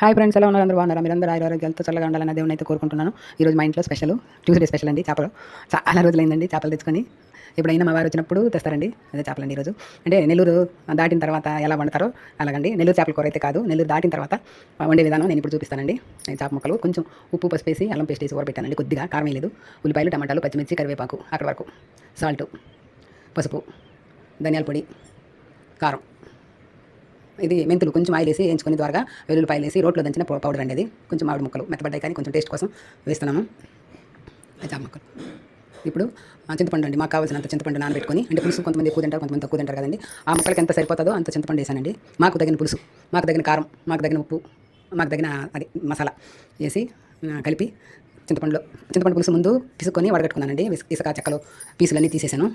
Hi friends ఎలా ఉన్నారు? అందరూ బాగున్నారా? మీరందరూ ఆయుర ఆరోగ్యాలతో చల్లగా ఉండాలని దేవుని అయితే కోరుకుంటున్నాను. ఈరోజు మా ఇంట్లో స్పెషల్ ట్యూస్డే స్పెషల్ అండి చేపలు. చాలా రోజులైందండి చేపలు తెచ్చుకొని. ఎప్పుడైనా మా వారు వచ్చినప్పుడు తెస్తారండి. అదే చేపలండి ఈరోజు అంటే నెల్లూరు దాటిన తర్వాత ఎలా వండుతారో అలాగండి. నెల్లూరు చేపల కూర అయితే కాదు. నెల్లూరు దాటిన తర్వాత వండే విధానం నేను ఇప్పుడు చూపిస్తానండి. చేప ముక్కలు కొంచెం ఉప్పు పసుపు వేసి అల్లం పేస్ట్ వేసి ఊరబెట్టానండి. కొద్దిగా కారం లేదు. ఉల్లిపాయలు టమాటాలు పచ్చిమిర్చి కరివేపాకు అక్కడ వరకు. సాల్ట్ పసుపు ధనియాల పొడి కారం. ఇది మెంతులు కొంచెం ఆయిల్ వేసి వేయించుకొని ద్వారా వెల్లుల్లిపాయలు వేసి రోట్లో దంచిన పౌడర్ అండి అది కొంచెం మామిడి ముక్కలు మెత్తబడ్డాయి కానీ కొంచెం టేస్ట్ కోసం వేస్తున్నాము. జామ ముక్కలు. ఇప్పుడు చింతపండు అండి. మాకు కావాల్సినంత చింతపండు నానబెట్టుకొని అంటే పులుసు కొంతమంది ఎక్కువ తింటారు కొంతమంది తక్కువ తింటారు కదండి. ఆ ముక్కలకి ఎంత సరిపోతుందో అంత చింతపండు వేసానండి. మాకు తగిన పులుసు మాకు తగిన కారం మాకు తగిన ఉప్పు మాకు తగిన అది మసాలా వేసి కలిపి చింతపండులో చింతపండు పులుసు ముందు పిసుకొని వడగట్టుకున్నానండి. ఇసుక- చెక్కలో చెక్కలు పీసులన్నీ తీసేసాను.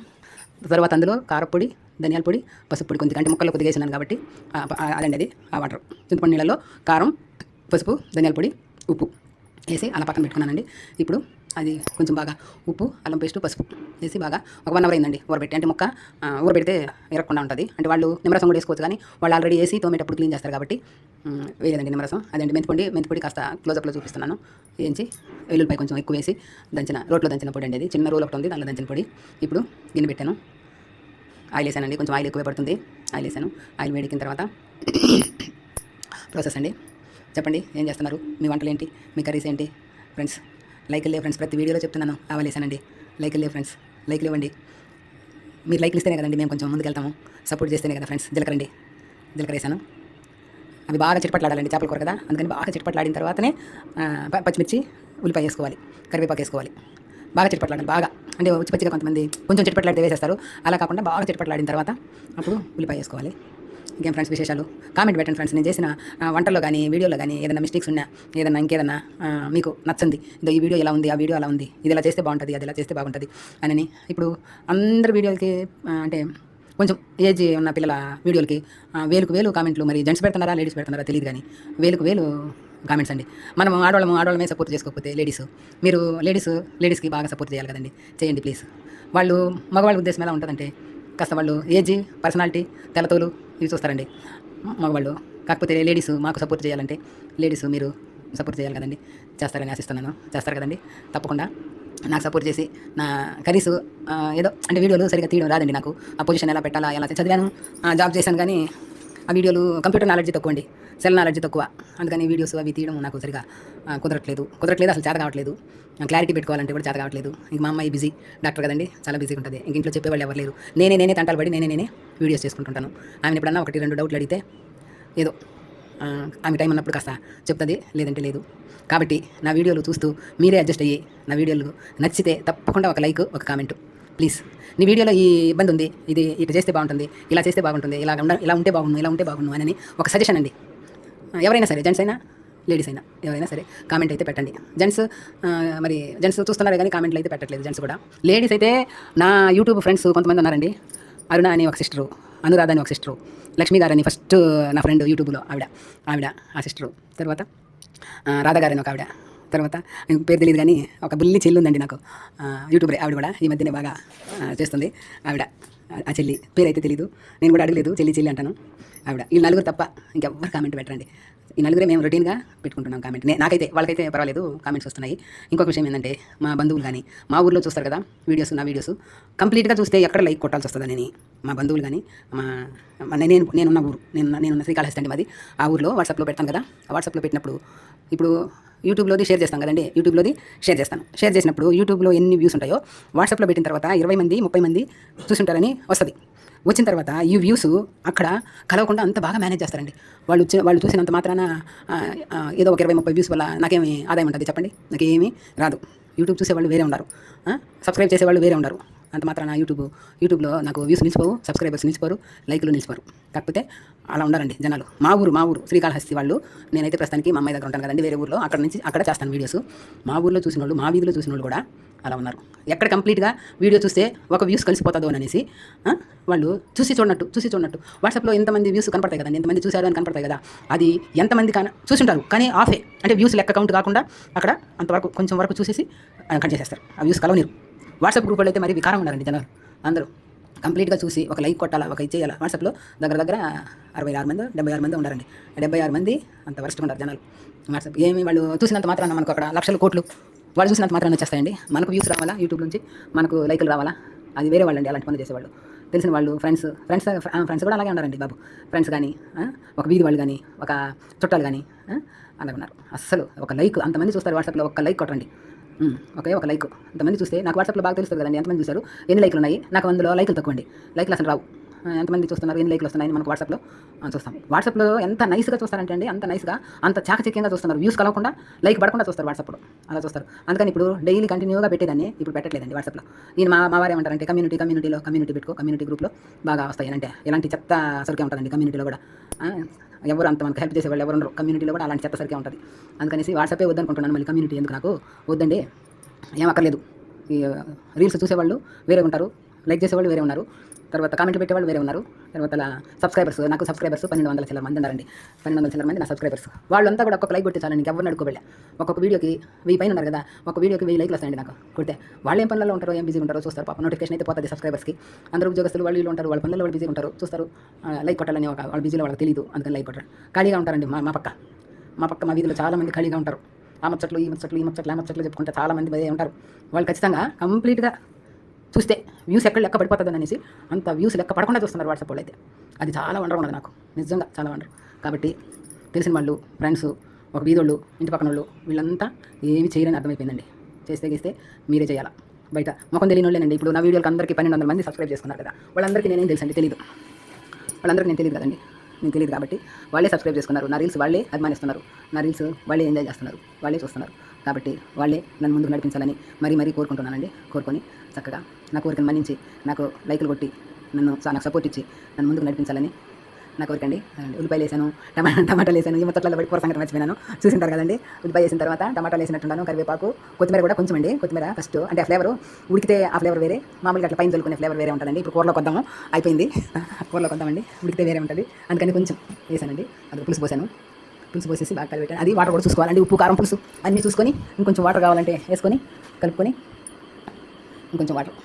తర్వాత అందులో కారపొడి ధనియాల పొడి పసుపు పొడి కొద్దిగా అంటే ముక్కలు కొద్దిగా వేసినాను కాబట్టి ఆ, అదండి అది ఆ వాటర్. చింతపండు నీళ్ళలో కారం పసుపు ధనియాల పొడి ఉప్పు వేసి అలా పక్కన పెట్టుకున్నానండి. ఇప్పుడు అది కొంచెం బాగా ఉప్పు అల్లం పేస్ట్ పసుపు వేసి బాగా ఒక వన్ అవర్ అయిందండి ఊరబెట్టి. అంటే మొక్క ఊరబెడితే ఎరగకుండా ఉంటుంది. అంటే వాళ్ళు నిమ్మరసం కూడా వేసుకోవచ్చు కానీ వాళ్ళు ఆల్రెడీ వేసి తోమేటప్పుడు క్లీన్ చేస్తారు కాబట్టి ఉమ్, వేయలేదండి నిమ్మరసం. అదండి మెంతిపొడి మెంతిపొడి కాస్త క్లోజప్లో చూపిస్తున్నాను. వేయించి వెల్లుల్లిపాయ కొంచెం ఎక్కువ వేసి దంచిన రోట్లో దంచిన పొడి అండి అది చిన్న రోల్ ఒకటి ఉంది దానిలో దంచిన పొడి. ఇప్పుడు గిన్నె పెట్టాను. ఆయిల్ వేసానండి కొంచెం ఆయిల్ ఎక్కువ పడుతుంది. ఆయిల్ వేసాను. ఆయిల్ వేడికిన తర్వాత ప్రాసెస్ అండి. చెప్పండి ఏం చేస్తున్నారు? మీ వంటలు ఏంటి? మీ కర్రీస్ ఏంటి? ఫ్రెండ్స్ లైక్ లే ఫ్రెండ్స్ ప్రతి వీడియోలో చెప్తున్నాను. ఆవాలు లైక్ లేవు ఫ్రెండ్స్ లైక్ ఇవ్వండి. మీరు లైక్లు ఇస్తేనే కదండి మేము కొంచెం ముందుకెళ్తాము సపోర్ట్ చేస్తేనే కదా ఫ్రెండ్స్ జిలకరండి జిలకరేసాను వేసాను. అవి బాగా చిట్పట్లాడాలండి చేపల కూర కదా. అందుకని బాగా చిట్పట్లాడిన తర్వాతనే పచ్చిమిర్చి ఉల్లిపాయ వేసుకోవాలి కరివేపాకు వేసుకోవాలి. బాగా చిట్పట్లాడాలి బాగా. అంటే ఉచ్చి పచ్చిగా కొంతమంది కొంచెం చిట్పట్లాడితే వేసేస్తారు. అలా కాకుండా బాగా చిట్పట్లాడిన తర్వాత అప్పుడు ఉల్లిపాయ వేసుకోవాలి. ఇంకేం ఫ్రెండ్స్ విశేషాలు? కామెంట్ పెట్టండి ఫ్రెండ్స్ నేను చేసిన వంటల్లో కానీ వీడియోలో కానీ ఏదైనా మిస్టేక్స్ ఉన్నా ఏదైనా ఇంకేదన్నా మీకు నచ్చింది ఇదో ఈ వీడియో ఎలా ఉంది ఆ వీడియో అలా ఉంది ఇది ఇలా చేస్తే బాగుంటుంది అది ఇలా చేస్తే బాగుంటుంది అని ఇప్పుడు అందరి వీడియోలకి అంటే కొంచెం ఏజ్ ఉన్న పిల్లల వీడియోలకి వేలుకు వేలు కామెంట్లు మరి జెంట్స్ పెడుతున్నారా లేడీస్ పెడుతున్నారా తెలియదు కానీ వేలుకు వేలు కామెంట్స్ అండి. మనం ఆడవాళ్ళము ఆడవాళ్ళమే సపోర్ట్ చేసుకోకపోతే లేడీస్ మీరు లేడీస్ లేడీస్కి బాగా సపోర్ట్ చేయాలి కదండి. చేయండి ప్లీజ్ వాళ్ళు మగవాళ్ళ ఉద్దేశం ఎలా ఉంటుందంటే కాస్త వాళ్ళు ఏజ్ పర్సనాలిటీ తెలతోలు ఇవి చూస్తారండి మగవాళ్ళు. కాకపోతే లేడీస్ మాకు సపోర్ట్ చేయాలంటే లేడీస్ మీరు సపోర్ట్ చేయాలి కదండి. చేస్తారని ఆశిస్తున్నాను. చేస్తారు కదండి. తప్పకుండా నాకు సపోర్ట్ చేసి నా కరీస్ ఏదో అంటే వీడియోలు సరిగ్గా తీయడం రాదండి నాకు. ఆ పొజిషన్ ఎలా పెట్టాలా ఎలా చదివాను జాబ్ చేశాను కానీ ఆ వీడియోలు కంప్యూటర్ నాలెడ్జ్ తక్కువ అండి సెల్ నాలెడ్జ్ తక్కువ. అందుకని వీడియోస్ అవి తీయడం నాకు సరిగా కుదరట్లేదు. కుదరట్లేదు అసలు చేత కావట్లేదు. క్లారిటీ పెట్టుకోవాలంటే కూడా చేత కావట్లేదు. ఇంక మా అమ్మాయి బిజీ డాక్టర్ కదండి చాలా బిజీగా ఉంటుంది. ఇంక ఇంట్లో చెప్పేవాళ్ళు ఎవరు లేరు. నేనే నేనే తంటాలు పడి నేనే నేనే వీడియోస్ చేసుకుంటుంటాను. ఆమె ఎప్పుడన్నా ఒకటి రెండు డౌట్లు అడిగితే ఏదో ఆమె టైం ఉన్నప్పుడు కాస్త చెప్తుంది లేదంటే లేదు. కాబట్టి నా వీడియోలు చూస్తూ మీరే అడ్జస్ట్ అయ్యి నా వీడియోలు నచ్చితే తప్పకుండా ఒక లైక్ ఒక కామెంట్ ప్లీజ్ నీ వీడియోలో ఈ ఇబ్బంది ఉంది ఇది ఇటు చేస్తే బాగుంటుంది ఇలా చేస్తే బాగుంటుంది ఇలా ఇలా ఉంటే బాగుండు ఇలా ఉంటే బాగుండు అని ఒక సజెషన్ అండి. ఎవరైనా సరే జెంట్స్ అయినా లేడీస్ అయినా ఎవరైనా సరే కామెంట్ అయితే పెట్టండి. జెంట్స్ మరి జెంట్స్ చూస్తున్నారే కానీ కామెంట్లు అయితే పెట్టట్లేదు జెంట్స్ కూడా. లేడీస్ అయితే నా యూట్యూబ్ ఫ్రెండ్స్ కొంతమంది ఉన్నారండి. అరుణ అని ఒక సిస్టరు అనురాధ అని ఒక సిస్టరు లక్ష్మి గారు అని ఫస్ట్ నా ఫ్రెండ్ యూట్యూబ్లో ఆవిడ ఆవిడ ఆ సిస్టరు తర్వాత ఆ, రాధ గారు అని ఒక ఆవిడ. తర్వాత పేరు తెలియదు కానీ ఒక బుల్లి చెల్లి ఉందండి నాకు. యూట్యూబర్ ఆవిడ కూడా ఈ మధ్యనే బాగా చేస్తుంది. ఆవిడ ఆ- చెల్లి పేరు అయితే తెలియదు నేను కూడా అడగలేదు చెల్లి చెల్లి అంటాను. ఆవిడ ఈ నలుగురు తప్ప ఇంకెవ్వరు కామెంట్ పెట్టరండి. ఈ నలుగురే మేము రొటీన్గా పెట్టుకుంటున్నాం కామెంట్ నే- నాకైతే వాళ్ళకైతే పర్వాలేదు కామెంట్స్ వస్తున్నాయి. ఇంకొక విషయం ఏంటంటే మా బంధువులు కానీ మా ఊర్లో చూస్తారు కదా వీడియోస్ నా వీడియోస్ కంప్లీట్గా చూస్తే ఎక్కడ లైక్ కొట్టాల్సి వస్తుందని మా బంధువులు కానీ మా నేను నేనున్న ఊరు నేను నేనున్న శ్రీకాళహస్తి అండి మాది. ఆ ఊర్లో వాట్సాప్లో పెడతాను కదా వాట్సాప్లో పెట్టినప్పుడు ఇప్పుడు యూట్యూబ్లోది షేర్ చేస్తాం కదండి యూట్యూబ్లోది షేర్ చేస్తాను. షేర్ చేసినప్పుడు యూట్యూబ్లో ఎన్ని వ్యూస్ ఉంటాయో వాట్సాప్లో పెట్టిన తర్వాత ఇరవై మంది ముప్పై మంది చూసుంటారని వస్తుంది. వచ్చిన తర్వాత ఈ వ్యూస్ అక్కడ కలవకుండా అంత బాగా మేనేజ్ చేస్తారండి. వాళ్ళు వాళ్ళు చూసినంత మాత్రాన ఏదో ఒక ఇరవై ముప్పై వ్యూస్ వల్ల నాకేమి ఆదాయం ఉంటుంది చెప్పండి? నాకేమీ రాదు. యూట్యూబ్ చూసేవాళ్ళు వేరే ఉన్నారు. సబ్స్క్రైబ్ చేసేవాళ్ళు వేరే ఉన్నారు. అంత మాత్రాన యూట్యూబ్ యూట్యూబ్లో నాకు వ్యూస్ నిలిచిపోవు సబ్స్క్రైబర్స్ నిలిచిపోరు లైక్లు నిలిచిపోరు. కాకపోతే అలా ఉండాలండి జనాలు. మా ఊరు మా ఊరు శ్రీకాళహస్తి వాళ్ళు నేనైతే ప్రస్తుతానికి మా అమ్మాయి దగ్గర ఉంటాను కదండి వేరే ఊర్లో. అక్కడ నుంచి అక్కడ చేస్తాను వీడియోస్ మా ఊర్లో చూసిన వాళ్ళు మా వీధిలో చూసిన వాళ్ళు కూడా అలా ఉన్నారు. ఎక్కడ కంప్లీట్గా వీడియో చూస్తే ఒక వ్యూస్ కలిసిపోతుందో అని అనేసి వాళ్ళు చూసి చూడనట్టు చూసి చూడనట్టు. వాట్సాప్లో ఎంతమంది వ్యూస్ కనపడతాయి కదండి ఎంతమంది చూశారు అని కనపడతాయి కదా. అది ఎంతమంది కాన చూసింటారు. కానీ ఆఫే. అంటే వ్యూస్ లెక్క కౌంట్ కాకుండా అక్కడ అంతవరకు కొంచెం వరకు చూసేసి కట్ చేసేస్తారు. ఆ వ్యూస్ కలవనీరు. వాట్సాప్ గ్రూప్లో అయితే మరి వికారం ఉన్నారండి జనాలు. అందరూ కంప్లీట్గా చూసి ఒక లైక్ కొట్టాలా ఒక ఇచ్చేయాలా వాట్సాప్లో దగ్గర దగ్గర అరవై ఆరు మంది డెబ్బై ఆరు మంది ఉన్నారండి డెబ్బై ఆరు మంది అంత వరస్ట్ ఉన్నారు జనాలు. వాట్సాప్ ఏమి వాళ్ళు చూసినంత మాత్రాన మనకు అక్కడ లక్షల కోట్లు వాళ్ళు చూసినంత మాత్రాన్ని వచ్చేస్తాయండి. మనకు వ్యూస్ రావాలా? యూట్యూబ్ నుంచి మనకు లైకులు రావాలా? అది వేరే వాళ్ళండి. అలాంటి పనులు చేసేవాళ్ళు. తెలిసిన వాళ్ళు ఫ్రెండ్స్ ఫ్రెండ్స్ ఫ్రెండ్స్ కూడా అలాగే ఉన్నారండి బాబు. ఫ్రెండ్స్ కానీ ఒక వీధి వాళ్ళు కానీ ఒక చుట్టాలు కానీ ఆ, అలాగే ఉన్నారు. అస్సలు ఒక లైక్ అంతమంది చూస్తారు వాట్సాప్లో. ఒక లైక్ కొట్టండి ఓకే ఒకే ఒక లైక్. అంతమంది చూస్తే నాకు వాట్సాప్లో బాగా తెలుస్తుంది కదండి. ఎంతమంది చూశారు? ఎన్ని లైక్లు ఉన్నాయి నాకు అందులో లైకులు తక్కువండి. లైక్లు అసలు రావు. ఎంతమంది చూస్తున్నారు? ఎన్ని లైక్లు వస్తున్నాయని మనకు వాట్సాప్లో చూస్తాం. వాట్సాప్లో ఎంత నైస్గా చూస్తారంటే అండి అంత నైస్గా అంత చాకచక్యంగా చూస్తున్నారు. వ్యూస్ కలవకుండా లైక్ పడకుండా చూస్తారు వాట్సాప్లో అలా చూస్తారు. అందుకని ఇప్పుడు డైలీ కంటిన్యూగా పెట్టేదాన్ని ఇప్పుడు పెట్టట్లేదండి వాట్సాప్లో నేను మా మా వారు ఏమంటారంటే కమ్యూనిటీ కమ్యూనిటీలో కమ్యూనిటీ పెట్టుకో కమ్యూనిటీ గ్రూప్లో బాగా వస్తాయి అంటే ఎలాంటి చెత్త సరికే ఉంటుందండి కమ్యూనిటీలో కూడా? ఎవరు అంత మనకు హెల్ప్ చేసేవాళ్ళు ఎవరు ఉండరు. కమ్యూనిటీలో కూడా అలాంటి చెత్త సరికే ఉంటుంది. అందుకనేసి వాట్సాపే వద్దనుకుంటున్నాను. మళ్ళీ కమ్యూనిటీ ఎందుకు నాకు? వద్దండి. ఏం అక్కర్లేదు. ఈ రీల్స్ చూసేవాళ్ళు వేరే ఉంటారు. లైక్ చేసేవాళ్ళు వేరే ఉన్నారు. తర్వాత కామెంట్లు పెట్టేవాళ్ళు వేరే ఉన్నారు. తర్వాత సబ్స్క్రైబర్స్ నాకు సబ్స్క్రైబర్స్ పన్నెండు వందల చిల్లర మంది ఉన్నారండి. పన్నెండు వందల చిల్లర మంది నా సబ్స్క్రైబర్స్ వాళ్ళంతా కూడా ఒక్కొక్క లైక్ కొట్టి చాలండి ఎవరిని అడుకోబెళ్ళా ఒక్కొక్క వీడియోకి వెయ్యి పైన ఉన్నారు కదా ఒక వీడియోకి వెయ్యి లైక్లు వస్తాయండి నాకు. కొడితే వాళ్ళు ఏం పనులలో ఉంటారో ఏం బిజీ ఉంటారో చూస్తారు. పాప నోటిఫికేషన్ అయితే పోతుంది సబ్స్క్రైబర్స్కి అందరూ ఉద్యోగస్తులు వాళ్ళు వీళ్ళు ఉంటారు వాళ్ళ పనులలో వాళ్ళు బిజీ ఉంటారు చూస్తారు. లైక్ కొట్టాలని ఒక వాళ్ళ బిజీలో వాళ్ళకి తెలియదు అందుకని లైక్ కొట్టారు. ఖాళీగా ఉంటారండి మా మా పక్క. మా పక్క మా వీధిలో చాలా మంది ఖాళీగా ఉంటారు. ఆ ముచ్చట్లు ఈ ముచ్చట్లు ఈ ముచ్చట్లు ఆ ముచ్చట్లు చెప్పుకుంటే చాలా మంది ఉంటారు. వాళ్ళు ఖచ్చితంగా కంప్లీట్గా చూస్తే వ్యూస్ ఎక్కడ లెక్క పడిపోతుంది అనేసి అంత వ్యూస్ లెక్క పడకుండా చూస్తున్నారు వాట్సాప్ వాళ్ళు అయితే. అది చాలా వండర్ ఉన్నది నాకు. నిజంగా చాలా వండర్ కాబట్టి తెలిసిన వాళ్ళు ఫ్రెండ్స్ ఒక వీధోళ్ళు ఇంటి పక్కన వాళ్ళు వీళ్ళంతా ఏమి చేయరని అర్థమైపోయిందండి. చేస్తే గీస్తే మీరే చేయాలా. బయట మొఖం తెలియని వాళ్ళేనండి ఇప్పుడు నా వీడియోకి అందరికీ పన్నెండు వందల మంది సబ్స్క్రైబ్ చేసుకున్నారు కదా. వాళ్ళందరికీ నేనేం తెలుసండి? తెలియదు వాళ్ళందరికీ నేను తెలియదు కదండి. నేను తెలియదు కాబట్టి వాళ్ళే సబ్స్క్రైబ్ చేసుకున్నారు. నా రీల్స్ వాళ్ళే అభిమానిస్తున్నారు. నా రీల్స్ వాళ్ళే ఎంజాయ్ చేస్తున్నారు. వాళ్ళే చూస్తున్నారు. కాబట్టి వాళ్ళే నన్ను ముందుకు నడిపించాలని మరీ మరీ కోరుకుంటున్నానండి. కోరుకొని చక్కగా నా కోరికను మన్నించి నాకు లైకులు కొట్టి నన్ను నాకు సపోర్ట్ ఇచ్చి నన్ను ముందుకు నడిపించాలని నా కోరికండి అండి. ఉల్లిపాయలు వేసాను టమాటా టమాటాలు వేసాను ఈ మొత్తట్లో పడి కూర సంగతి మర్చిపోయినాను. చూసింటారు కదండి ఉల్లిపాయ వేసిన తర్వాత టమాటాలు వేసినట్టున్నాను కరివేపాకు కొత్తిమీర కూడా కొంచెం అండి కొత్తిమీర ఫస్ట్ అంటే ఆ ఫ్లేవర్ ఉడికితే ఆ ఫ్లేవర్ వేరే మామూలుగా అట్లా పైన చల్లుకునే ఫ్లేవర్ వేరే ఉంటుందండి. ఇప్పుడు కూరలో కొద్దాము అయిపోయింది. కూరలో కొద్దామండి ఉడికితే వేరే ఉంటుంది. అందుకని కొంచెం వేసానండి అది పులుసు పోసాను. పులుసు పోసేసి బాగా కలిపెట్టాను అది వాటర్ కూడా చూసుకోవాలండి. ఉప్పు కారం పులుసు అన్నీ చూసుకొని ఇంకొంచెం వాటర్ కావాలంటే వేసుకొని కలుపుకొని ఇంకొంచెం వాటర్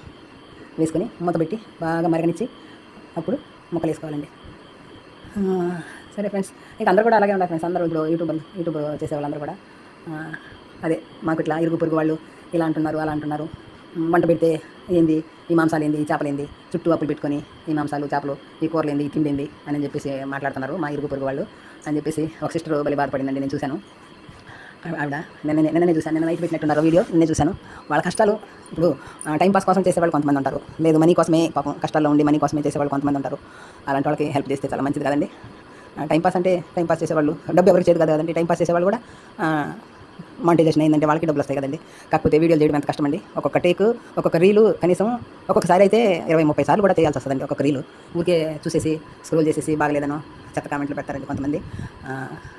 వేసుకొని మూత పెట్టి బాగా మరగనిచ్చి అప్పుడు ముక్కలు వేసుకోవాలండి. సరే ఫ్రెండ్స్ ఇంకా అందరూ కూడా అలాగే ఉన్నారు ఫ్రెండ్స్ అందరూ ఇప్పుడు యూట్యూబ్ యూట్యూబ్ చేసే వాళ్ళందరూ కూడా. అదే మాకు ఇట్లా ఇరుగు పొరుగు వాళ్ళు ఇలా అంటున్నారు అలా అంటున్నారు. మంట పెడితే ఏంది? ఈ మాంసాలు ఏంది? ఈ చేపలు ఏంది? చుట్టూ అప్పులు పెట్టుకొని ఈ మాంసాలు చేపలు ఈ కూరలు ఏంది? ఈ తిండి ఏంది? అని చెప్పేసి మాట్లాడుతున్నారు మా ఇరుగు పొరుగు వాళ్ళు. అని చెప్పేసి ఒక సిస్టర్ బలి బాధపడిందండి నేను చూశాను. ఆవిడ నిన్న నిన్ననే చూశాను నిన్న నైట్ పెట్టినట్టున్నారు వీడియో నిన్నే చూశాను. వాళ్ళ కష్టాలు ఇప్పుడు టైంపాస్ టైం పాస్ కోసం చేసేవాళ్ళు కొంతమంది ఉంటారు. లేదు మనీ కోసమే పాపం కష్టాల్లో ఉండి మనీ కోసమే చేసేవాళ్ళు కొంతమంది ఉంటారు. అలాంటి వాళ్ళకి హెల్ప్ చేస్తే చాలా మంచిది కదండి. టైంపాస్ టైం పాస్ అంటే టైం పాస్ చేసేవాళ్ళు డబ్బు ఎవరికి చేయదు కదా కదండి. టైం పాస్ చేసేవాళ్ళు కూడా మానిటైజేషన్ అయిందంటే వాళ్ళకి డబ్బులు వస్తాయి కదండి. కాకపోతే వీడియోలు చేయడం ఎంత కష్టమండి? ఒక్కొక్క టేక్ ఒక్కొక్క రీలు కనీసం ఒక్కొక్కసారి అయితే ఇరవై ముప్పై సార్లు కూడా చేయాల్సి వస్తుందండి ఒక్కొక్క రీలు ఊరికే చూసేసి స్క్రోల్ చేసేసి బాగలేదనో చెత్త కామెంట్లు పెడతారండి కొంతమంది.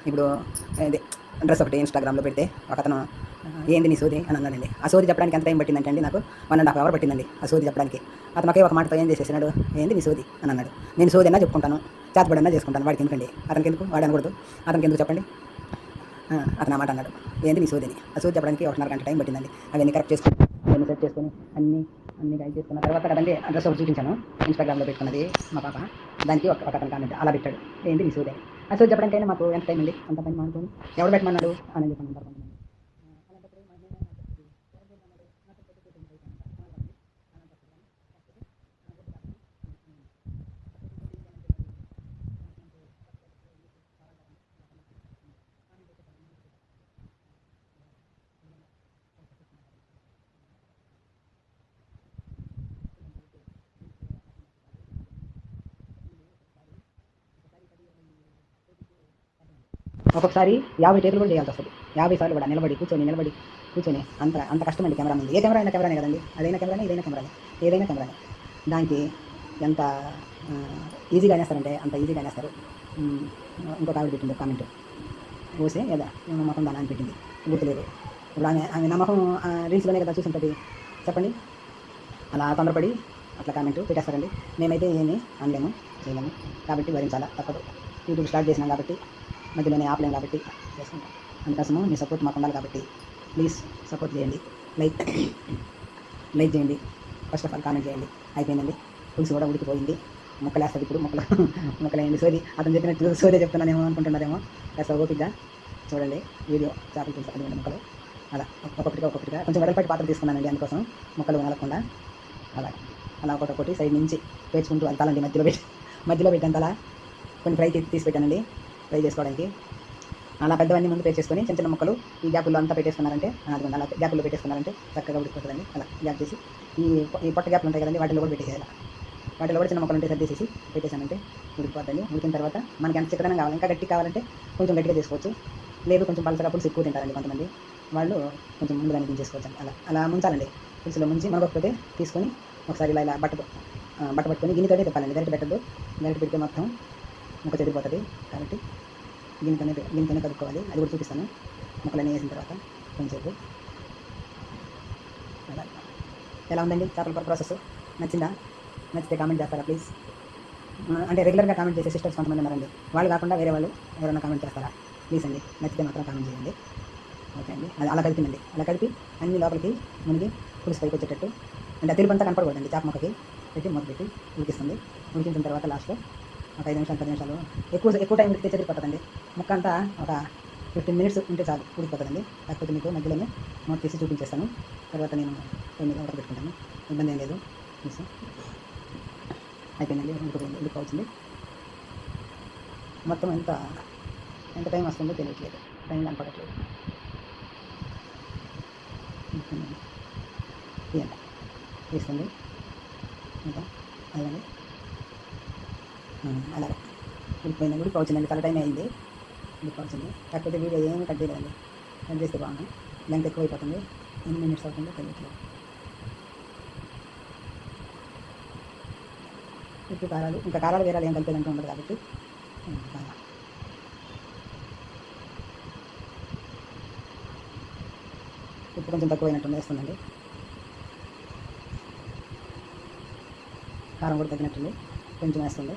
ఇప్పుడు ఇది డ్రెస్ ఒకటి ఇన్స్టాగ్రామ్లో పెడితే ఒకతను అతను ఏంది నీ సోది? అని అన్నాడండి. ఆ సోది చెప్పడానికి ఎంత టైం పట్టిందంటే అండి నాకు వన్ అండ్ హాఫ్ అవర్ పట్టిందండి ఆ సోది చెప్పడానికి. అతను ఒకే ఒక మాటతో ఏం చేసేసినాడు? ఏంది నీ సోది? అని అన్నాడు. నేను సోది అన్నా చెప్పుకుంటాను చేతపడన్నా చేసుకుంటాను వాడికి ఎందుకండి? అతనికి ఎందుకు? వాడు అనకూడదు. అతనికి ఎందుకు చెప్పండి? అతను అన్నమాట అన్నాడు. ఏంది నీ సోదిని ఆ సోది చెప్పడానికి ఒకటిన్నర గంట టైం పట్టిందండి. అవన్నీ కరెక్ట్ చేసుకుని అవన్నీ సెట్ చేసుకొని అన్ని అన్ని గైడ్ చేసుకున్న తర్వాత కదండి అడ్రస్ ఒకటి చూపించాను. ఇన్స్టాగ్రామ్లో పెట్టుకున్నది మా పాప. దానికి ఒక అతను కామెంట్ అలా పెట్టాడు. ఏంది నీ సోది ఆ సోది చెప్పడానికైనా మాకు ఎంత టైం అండి అంత పని మానుకొని ఎవడు పెట్టమన్నాడు? అని చెప్పి ఒక్కొక్కసారి యాభై టేకులు కూడా చేయాల్సి వస్తుంది. యాభై సార్లు కూడా నిలబడి కూర్చొని నిలబడి కూర్చొని అంత అంత కష్టమండి కెమెరా ముందు. ఏ కెమెరా అయినా కెమెరానే కదండి. అదైనా కెమెరానే ఇదైనా కెమెరానే ఏదైనా కెమెరానే. దానికి ఎంత ఈజీగా అనేస్తారంటే అంత ఈజీగా అనేస్తారు. ఇంకొక ఆవిడ పెట్టింది కామెంట్ పోసే ఏదా నా మొహం దాని అని పెట్టింది. గుర్తులేదు. ఇప్పుడు ఆమె ఆమె నా మొహం రీల్స్లోనే కదా చూసుంటుంది. చెప్పండి. అలా తొందరపడి అట్లా కామెంట్ పెట్టేస్తారండి. మేమైతే ఏమీ అనలేము చేయలేము. కాబట్టి భరించాలా తప్పదు. యూట్యూబ్ స్టార్ట్ చేసినాం కాబట్టి మధ్యలోనే ఆపలేం కాబట్టి చేసుకుంటాం అందుకోసము మీ సపోర్ట్ మాకు ఉండాలి కాబట్టి ప్లీజ్ సపోర్ట్ చేయండి. లైక్ లైక్ చేయండి. ఫస్ట్ ఆఫ్ ఆల్ కామెంట్ చేయండి. అయిపోయిందండి. పులుసు కూడా ఉడికిపోయింది. మొక్కలు వేస్తుంది ఇప్పుడు ముక్కలు. ముక్కలు సోది అతను చెప్పినట్టు సోదే చెప్తున్నానేమో అనుకుంటున్నారేమో. కాస్త ఓపిక్గా చూడండి. వీడియో చేపలు పులుసు. అది ముక్కలు. అలా. ఒక్కొక్కటిగా ఒక్కొక్కటిగా. కొంచెం వెడల్పాటి పాత్ర తీసుకున్నానండి అందుకోసం. ముక్కలు నలకుండా అలా. అలా ఒకటి సైడ్ నుంచి పేర్చుకుంటూ వెళ్తానండి మధ్యలో పెట్టి మధ్యలో పెట్టి కొన్ని ఫ్రై తీసి పెట్టానండి. ఫ్రై చేసుకోవడానికి. అలా పెద్దవన్నీ ముందు పెట్టేసుకొని చిన్న చిన్న ముక్కలు ఈ గ్యాపుల్లో అంతా పెట్టేసుకున్నారంటే అదిగోండి అలా గ్యాపుల్లో పెట్టేసుకున్నారంటే చక్కగా ఉడికిపోతుందండి. అలా గ్యాప్ చేసి ఈ ఈ పొట్ట గ్యాప్లు ఉంటాయి కదండి వాటిలో కూడా పెట్టేసేయాలి. వాటిలో కూడా చిన్న ముక్కలు ఉంటే సర్దేసేసి పెట్టేసానంటే ఉడికిపోతుంది ఉడికిన తర్వాత మనకి ఎంత చిక్కదనం కావాలి ఇంకా గట్టి కావాలంటే కొంచెం గట్టిగా చేసుకోవచ్చు. లేదు కొంచెం పలసగా పులుసు ఎక్కువ తింటారండి కొంతమంది. వాళ్ళు కొంచెం ముందుగానే దించేసుకోవచ్చు. అలా అలా ముంచాలండి. పులుసులో ముంచి మనకొకపోతే తీసుకొని ఒకసారి ఇలా ఇలా బట్ట బట్ట పట్టుకొని గిన్నెతోటే తిప్పాలండి. గరిట పెట్టద్దు. గరిట పెడితే మొత్తం ముక్క చెడిపోతుంది కాబట్టి దీనికనే దీనికనే కలుపుకోవాలి అది కూడా చూపిస్తాను. ముక్కలన్నీ వేసిన తర్వాత కొంచెంసేపు. అలా. ఎలా ఉందండి చేపల కూర ప్రాసెస్? నచ్చిందా? నచ్చితే కామెంట్ చేస్తారా ప్లీజ్? అంటే రెగ్యులర్గా కామెంట్ చేసే సిస్టర్స్ కొంతమంది ఉన్నారండి. వాళ్ళు కాకుండా వేరే వాళ్ళు ఎవరైనా కామెంట్ చేస్తారా? ప్లీజ్ అండి. నచ్చితే మాత్రం కామెంట్ చేయండి. ఓకే అండి. అది అలా కలిపిందండి. అలా కలిపి అన్ని లోపలికి మునిగి పులుసు పైకి వచ్చేటట్టు. అంటే తెలుపు అంతా కనపడకూడదండి. చేప మొక్కకి పెట్టి మొదలు పెట్టి ఉడికిస్తుంది. ఉడికించిన తర్వాత లాస్ట్లో ఒక ఐదు నిమిషాలు పది నిమిషాలు. ఎక్కువ ఎక్కువ టైం ఉడికితే చెదిరిపోతుందండి ముక్క అంతా ఒక ఫిఫ్టీన్ మినిట్స్ ఉంటే చాలు ఉడికిపోతుందండి లేకపోతే మీకు మధ్యలోనే మూత తీసి చూపించేస్తాను. తర్వాత నేను మీద మీద పెట్టుకుంటాను. ఇబ్బంది ఏం లేదు. చూసి అయిపోయిందండి. ఉడికిపోయింది ఉడికిపోవచ్చింది మొత్తం ఎంత ఎంత టైం వస్తుందో తెలియట్లేదు. టైం కనపడట్లేదు తీయండి తీస్తుంది ఇంకా అలాగే అలా. వెళ్ళిపోయింది. కూడా వచ్చిందండి చాలా టైం అయింది. ఉడికిపోవచ్చింది కాకపోతే వీడియో ఏమి కట్ చేయలేదండి. కట్ చేస్తే బాగుంది లెంత్ ఎక్కువ అయిపోతుంది ఎన్ని మినిట్స్ అవుతుందో తెలియట్లేదు. ఉప్పు కారాలు. ఇంకా కారాలు వేరాలు ఏం కలిపేదంటూ ఉండదు కాబట్టి. ఇంకా ఉప్పు కొంచెం తక్కువైనట్టు వేస్తుందండి. కారం కూడా తగ్గినట్టుంది. కొంచెం వేస్తుంది.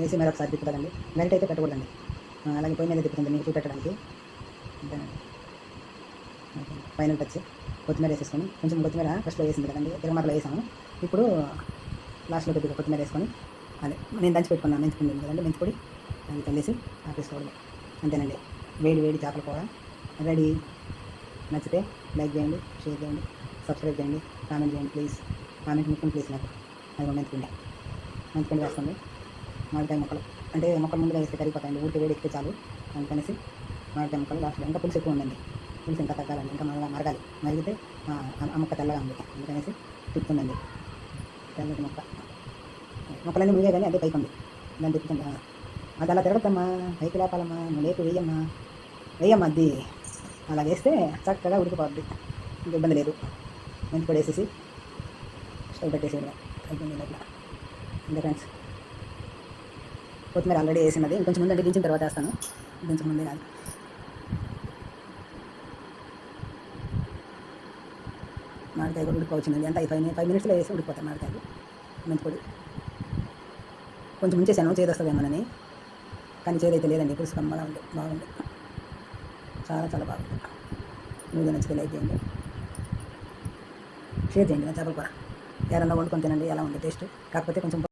వేసి మీద ఒకసారి తిప్పుతుందండి గరిట అయితే పెట్టకూడదండి. అలాగే పొయ్యి మీద తిప్పుతుంది మీకు చూపెట్టడానికి. అంతేనండి ఫైనల్ టచ్ కొత్తిమీర వేసేసుకొని కొంచెం కొత్తిమీర ఫస్ట్లో వేసింది కదండి తిరుమలలో వేసాము. ఇప్పుడు లాస్ట్లో కొద్దిగా కొత్తిమీర వేసుకొని అదే నేను దంచి పెట్టుకున్నాను మెంచుకుంది కదండి మెంచుకొని అది కలిసి ఆపేసుకోవడమే అంతేనండి. వేడి వేడి చేపల కూర. రెడీ. నచ్చితే లైక్ చేయండి షేర్ చేయండి సబ్స్క్రైబ్ చేయండి కామెంట్ చేయండి ప్లీజ్. కామెంట్ ముఖ్యం ప్లీజ్ నాకు. అది మెంతుకుండే మెంతుకుండి వేస్తుంది మామిడికాయ మొక్కలు. అంటే మొక్కలు ముందుగా వేస్తే కరిగిపోతాయండి ఊరికి వేడి ఎక్కితే చాలు. అందుకనేసి మామిడికాయ మొక్కలు లాస్ట్లో ఇంకా పులుసు ఎక్కువ ఉందండి పులుసు ఇంకా తగ్గాలండి. ఇంకా మరగా మరగాలి. మరిగితే ఆ మొక్క తెల్లగా ఉంది అందుకనేసి తిప్పుతుందండి తెల్లటి మొక్క. మొక్కలన్నీ మునిగే కానీ అదే పైకి ఉంది దాన్ని తిప్పుతుంది అది అలా తిరగద్దమ్మా. పైకి లేపాలమ్మా. నువ్వు లేపు వేయమ్మా. వేయమ్మా అది. అలా వేస్తే చక్కగా ఉడికిపోద్ది. ఇంక ఇబ్బంది లేదు. మెంతి కూడా వేసేసి స్టవ్ పెట్టేసి అయిపోయింది. లేదు అంతే ఫ్రెండ్స్ కొత్తిమీర ఆల్రెడీ వేసినది. ఇంకొంచెం ముందు దించిన తర్వాత వేస్తాను. దించక ముందే కాదు మామిడికాయ కూడా ఉడికిపోవచ్చిందండి. ఎంత ఫైవ్ ఫైవ్ మినిట్స్లో వేసి ఉడికిపోతాయి మామిడికాయలు. మెంతి పొడి. కొంచెం ముంచేసాను చేదు వస్తుందేమోనని కానీ చేదైతే లేదండి. పులుసు కమ్మగా ఉంది. బాగుంది. చాలా చాలా బాగుంది. వీడియో నచ్చితే లైక్ చేయండి. షేర్ చేయండి. నా చేపల కూర. ఎవరన్నా వండుకొని తినండి. ఎలా ఉంది? టేస్ట్? కాకపోతే కొంచెం